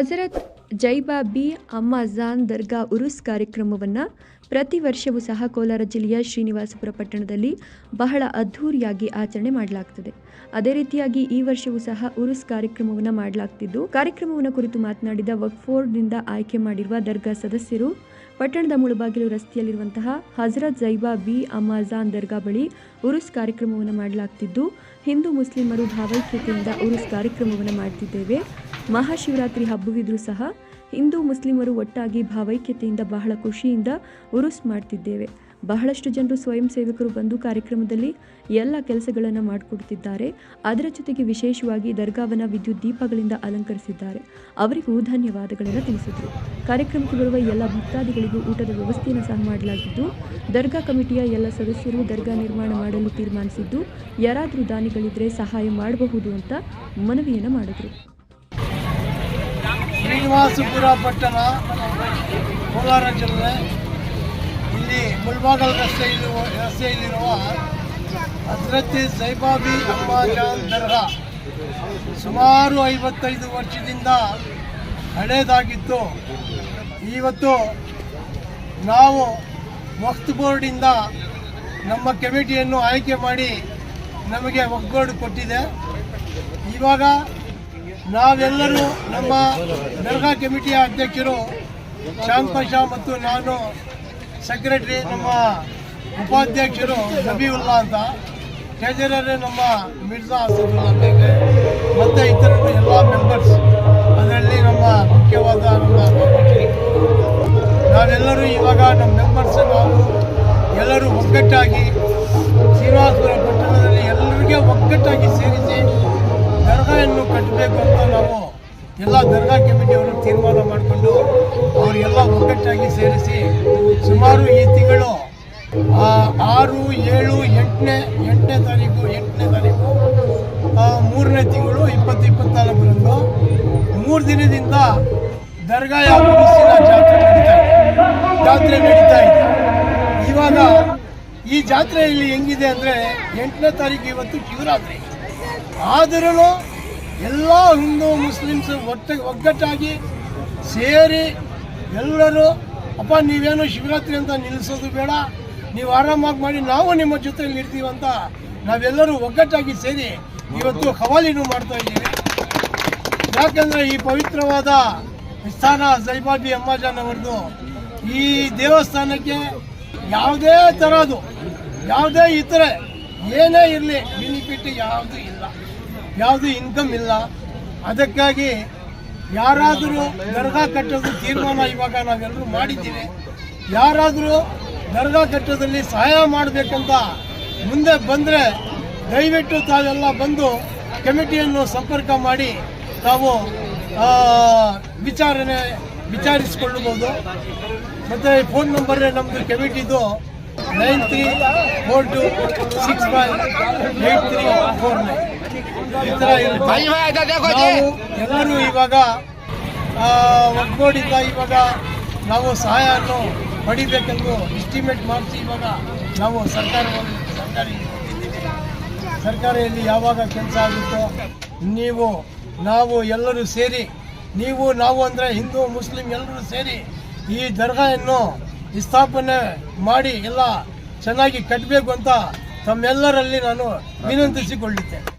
ಹಜರತ್ ಜೈಬಾಬಿ ಅಮ್ಮಾಜಾನ್ ದರ್ಗಾ ಉರುಸ್ ಕಾರ್ಯಕ್ರಮವನ್ನು ಪ್ರತಿ ವರ್ಷವೂ ಸಹ ಕೋಲಾರ ಜಿಲ್ಲೆಯ ಶ್ರೀನಿವಾಸಪುರ ಪಟ್ಟಣದಲ್ಲಿ ಬಹಳ ಅದ್ಧೂರಿಯಾಗಿ ಆಚರಣೆ ಮಾಡಲಾಗ್ತದೆ. ಅದೇ ರೀತಿಯಾಗಿ ಈ ವರ್ಷವೂ ಸಹ ಉರುಸ್ ಕಾರ್ಯಕ್ರಮವನ್ನು ಮಾಡಲಾಗ್ತಿದ್ದು, ಕಾರ್ಯಕ್ರಮವನ್ನು ಕುರಿತು ಮಾತನಾಡಿದ ವಕ್ಫೋರ್ಡ್ನಿಂದ ಆಯ್ಕೆ ಮಾಡಿರುವ ದರ್ಗಾ ಸದಸ್ಯರು, ಪಟ್ಟಣದ ಮುಳುಬಾಗಿಲು ರಸ್ತೆಯಲ್ಲಿರುವಂತಹ ಹಜರತ್ ಜೈಬಾ ಬಿ ಅಮಾಜಾನ್ ದರ್ಗಾ ಬಳಿ ಉರುಸ್ ಕಾರ್ಯಕ್ರಮವನ್ನು ಮಾಡಲಾಗ್ತಿದ್ದು, ಹಿಂದೂ ಮುಸ್ಲಿಮರು ಭಾವೈಕ್ಯತೆಯಿಂದ ಉರುಸ್ ಕಾರ್ಯಕ್ರಮವನ್ನು ಮಾಡ್ತಿದ್ದೇವೆ. ಮಹಾಶಿವರಾತ್ರಿ ಹಬ್ಬವಿದ್ರೂ ಸಹ ಹಿಂದೂ ಮುಸ್ಲಿಮರು ಒಟ್ಟಾಗಿ ಭಾವೈಕ್ಯತೆಯಿಂದ ಬಹಳ ಖುಷಿಯಿಂದ ಉರುಸ್ ಮಾಡ್ತಿದ್ದೇವೆ. ಬಹಳಷ್ಟು ಜನರು ಸ್ವಯಂ ಸೇವಕರು ಬಂದು ಕಾರ್ಯಕ್ರಮದಲ್ಲಿ ಎಲ್ಲ ಕೆಲಸಗಳನ್ನು ಮಾಡಿಕೊಡ್ತಿದ್ದಾರೆ. ಅದರ ಜೊತೆಗೆ ವಿಶೇಷವಾಗಿ ದರ್ಗಾವನ ವಿದ್ಯುತ್ ದೀಪಗಳಿಂದ ಅಲಂಕರಿಸಿದ್ದಾರೆ. ಅವರಿಗೂ ಧನ್ಯವಾದಗಳನ್ನು ತಿಳಿಸಿದರು. ಕಾರ್ಯಕ್ರಮಕ್ಕೆ ಬರುವ ಎಲ್ಲ ಭಕ್ತಾದಿಗಳಿಗೂ ಊಟದ ವ್ಯವಸ್ಥೆಯನ್ನು ಸಹ ಮಾಡಲಾಗಿದ್ದು, ದರ್ಗಾ ಕಮಿಟಿಯ ಎಲ್ಲ ಸದಸ್ಯರು ದರ್ಗಾ ನಿರ್ಮಾಣ ಮಾಡಲು ತೀರ್ಮಾನಿಸಿದ್ದು, ಯಾರಾದರೂ ದಾನಿಗಳಿದ್ರೆ ಸಹಾಯ ಮಾಡಬಹುದು ಅಂತ ಮನವಿಯನ್ನು ಮಾಡಿದರು. ಶ್ರೀನಿವಾಸಪುರ ಪಟ್ಟಣ, ಕೋಲಾರ ಜಿಲ್ಲೆ. ಇಲ್ಲಿ ಮುಳ್ಬಾಗಲ್ ರಸ್ತೆಯಲ್ಲಿ ರಸ್ತೆಯಲ್ಲಿರುವ ಹಜರತ್ ಸೈಬಾಬಿ ಅಂಬಾಜಾನ್ ದರ್ಗಾ ಸುಮಾರು ಐವತ್ತೈದು ವರ್ಷದಿಂದ ಹಳೇದಾಗಿತ್ತು. ಇವತ್ತು ನಾವು ವಕ್ತ್ ಬೋರ್ಡಿಂದ ನಮ್ಮ ಕಮಿಟಿಯನ್ನು ಆಯ್ಕೆ ಮಾಡಿ ನಮಗೆ ಒಗ್ಗೂಡು ಕೊಟ್ಟಿದೆ. ಇವಾಗ ನಾವೆಲ್ಲರೂ ನಮ್ಮ ದರ್ಗಾ ಕಮಿಟಿಯ ಅಧ್ಯಕ್ಷರು ಶಾಂತ್ ಪಾಷಾ ಮತ್ತು ನಾನು ಸೆಕ್ರೆಟರಿ ನಮ್ಮ ಉಪಾಧ್ಯಕ್ಷರು ನಬೀವುಲ್ಲಾ ಅಂತ. ಟ್ರೆಜರರೇ ನಮ್ಮ ಮಿರ್ಜಾ ಅಸದುಲ್ಲಾ ಮತ್ತು ಇತರ ಎಲ್ಲ ಮೆಂಬರ್ಸ್ ಅದರಲ್ಲಿ ನಮ್ಮ ಮುಖ್ಯವಾದ ನಮ್ಮ ನಾವೆಲ್ಲರೂ ಇವಾಗ ನಮ್ಮ ಮೆಂಬರ್ಸ್ ನಾವು ಎಲ್ಲರೂ ಒಗ್ಗಟ್ಟಾಗಿ ಶ್ರೀನಿವಾಸಪುರ ಪಟ್ಟಣದಲ್ಲಿ ಎಲ್ಲರಿಗೆ ಒಗ್ಗಟ್ಟಾಗಿ ಸೇರಿಸಿ ದರ್ಗಾವನ್ನು ಕಟ್ಟಬೇಕು ಅಂತ ನಾವು ಎಲ್ಲ ದರ್ಗಾ ಕಮಿಟಿಯವರು ತೀರ್ಮಾನ ಮಾಡಿಕೊಂಡು ಅವರೆಲ್ಲ ಒಗ್ಗಟ್ಟಾಗಿ ಸೇರಿಸಿ ಸುಮಾರು ಈ ತಿಂಗಳು ಆರು, ಏಳು, ಎಂಟನೇ ಎಂಟನೇ ತಾರೀಕು ಎಂಟನೇ ತಾರೀಕು ಮೂರನೇ ತಿಂಗಳು ಇಪ್ಪತ್ತು ಇಪ್ಪತ್ನಾಲ್ಕರಂದು ಮೂರು ದಿನದಿಂದ ದರ್ಗಾ ಉರುಸಿನ ಜಾತ್ರೆ ನಡೀತಾ ಇದೆ. ಜಾತ್ರೆ ನಡೀತಾ ಇದೆ. ಇವಾಗ ಈ ಜಾತ್ರೆಯಲ್ಲಿ ಹೆಂಗಿದೆ ಅಂದರೆ ಎಂಟನೇ ತಾರೀಕು ಇವತ್ತು ಶಿವರಾತ್ರಿ. ಆದರೂ ಎಲ್ಲ ಹಿಂದೂ ಮುಸ್ಲಿಮ್ಸ್ ಒಟ್ಟ, ಒಗ್ಗಟ್ಟಾಗಿ ಸೇರಿ ಎಲ್ಲರೂ, ಅಪ್ಪ, ನೀವೇನು ಶಿವರಾತ್ರಿ ಅಂತ ನಿಲ್ಲಿಸೋದು ಬೇಡ. ನೀವು ಆರಾಮಾಗಿ ಮಾಡಿ ನಾವು ನಿಮ್ಮ ಜೊತೆಯಲ್ಲಿ ಇರ್ತೀವಿ ಅಂತ ನಾವೆಲ್ಲರೂ ಒಗ್ಗಟ್ಟಾಗಿ ಸೇರಿ ಇವತ್ತು ಖವಾಲಿನೂ ಮಾಡ್ತಾ ಇದ್ದೀವಿ. ಯಾಕಂದರೆ ಈ ಪವಿತ್ರವಾದ ಸ್ಥಾನ ಜೈಬಾಬಿ ಅಮ್ಮಾಜಾನ್ ಅವ್ರದ್ದು ಈ ದೇವಸ್ಥಾನಕ್ಕೆ ಯಾವುದೇ ಥರದ್ದು ಯಾವುದೇ ಇತರೆ ಏನೇ ಇರಲಿ ಬೆನಿಫಿಟ್ ಯಾವುದೂ ಇಲ್ಲ. ಯಾವುದು ಇನ್ಕಮ್ ಇಲ್ಲ. ಅದಕ್ಕಾಗಿ ಯಾರಾದರೂ ದರ್ಗಾ ಕಟ್ಟೋದು ತೀರ್ಮಾನ ಇವಾಗ ನಾವೆಲ್ಲರೂ ಮಾಡಿದ್ದೀವಿ. ಯಾರಾದರೂ ದರ್ಗಾ ಕಟ್ಟೋದಲ್ಲಿ ಸಹಾಯ ಮಾಡಬೇಕಂತ ಮುಂದೆ ಬಂದರೆ ದಯವಿಟ್ಟು ತಾವೆಲ್ಲ ಬಂದು ಕಮಿಟಿಯನ್ನು ಸಂಪರ್ಕ ಮಾಡಿ ತಾವು ವಿಚಾರಣೆ ವಿಚಾರಿಸಿಕೊಳ್ಳಬಹುದು. ಮತ್ತು ಫೋನ್ ನಂಬರ್ ನಮ್ಮದು ಕಮಿಟಿದು nine three four two six five eight three four nine. ಎಲ್ಲರೂ ಇವಾಗ ಒಗ್ಗೂಡಿಂದ ಇವಾಗ ನಾವು ಸಹಾಯವನ್ನು ಪಡಿಬೇಕೆಂದು ಎಸ್ಟಿಮೇಟ್ ಮಾಡಿಸಿ ಇವಾಗ ನಾವು ಸರ್ಕಾರವನ್ನು ಸರ್ಕಾರಿ ಸರ್ಕಾರಿಯಲ್ಲಿ ಯಾವಾಗ ಕೆಲಸ ಆಗುತ್ತೋ ನೀವು ನಾವು ಎಲ್ಲರೂ ಸೇರಿ ನೀವು ನಾವು ಅಂದರೆ ಹಿಂದೂ ಮುಸ್ಲಿಂ ಎಲ್ಲರೂ ಸೇರಿ ಈ ದರ್ಗಾಯನ್ನು ಸ್ಥಾಪನೆ ಮಾಡಿ ಎಲ್ಲ ಚೆನ್ನಾಗಿ ಕಟ್ಟಬೇಕು ಅಂತ ತಮ್ಮೆಲ್ಲರಲ್ಲಿ ನಾನು ವಿನಂತಿಸಿಕೊಳ್ಳುತ್ತೇನೆ.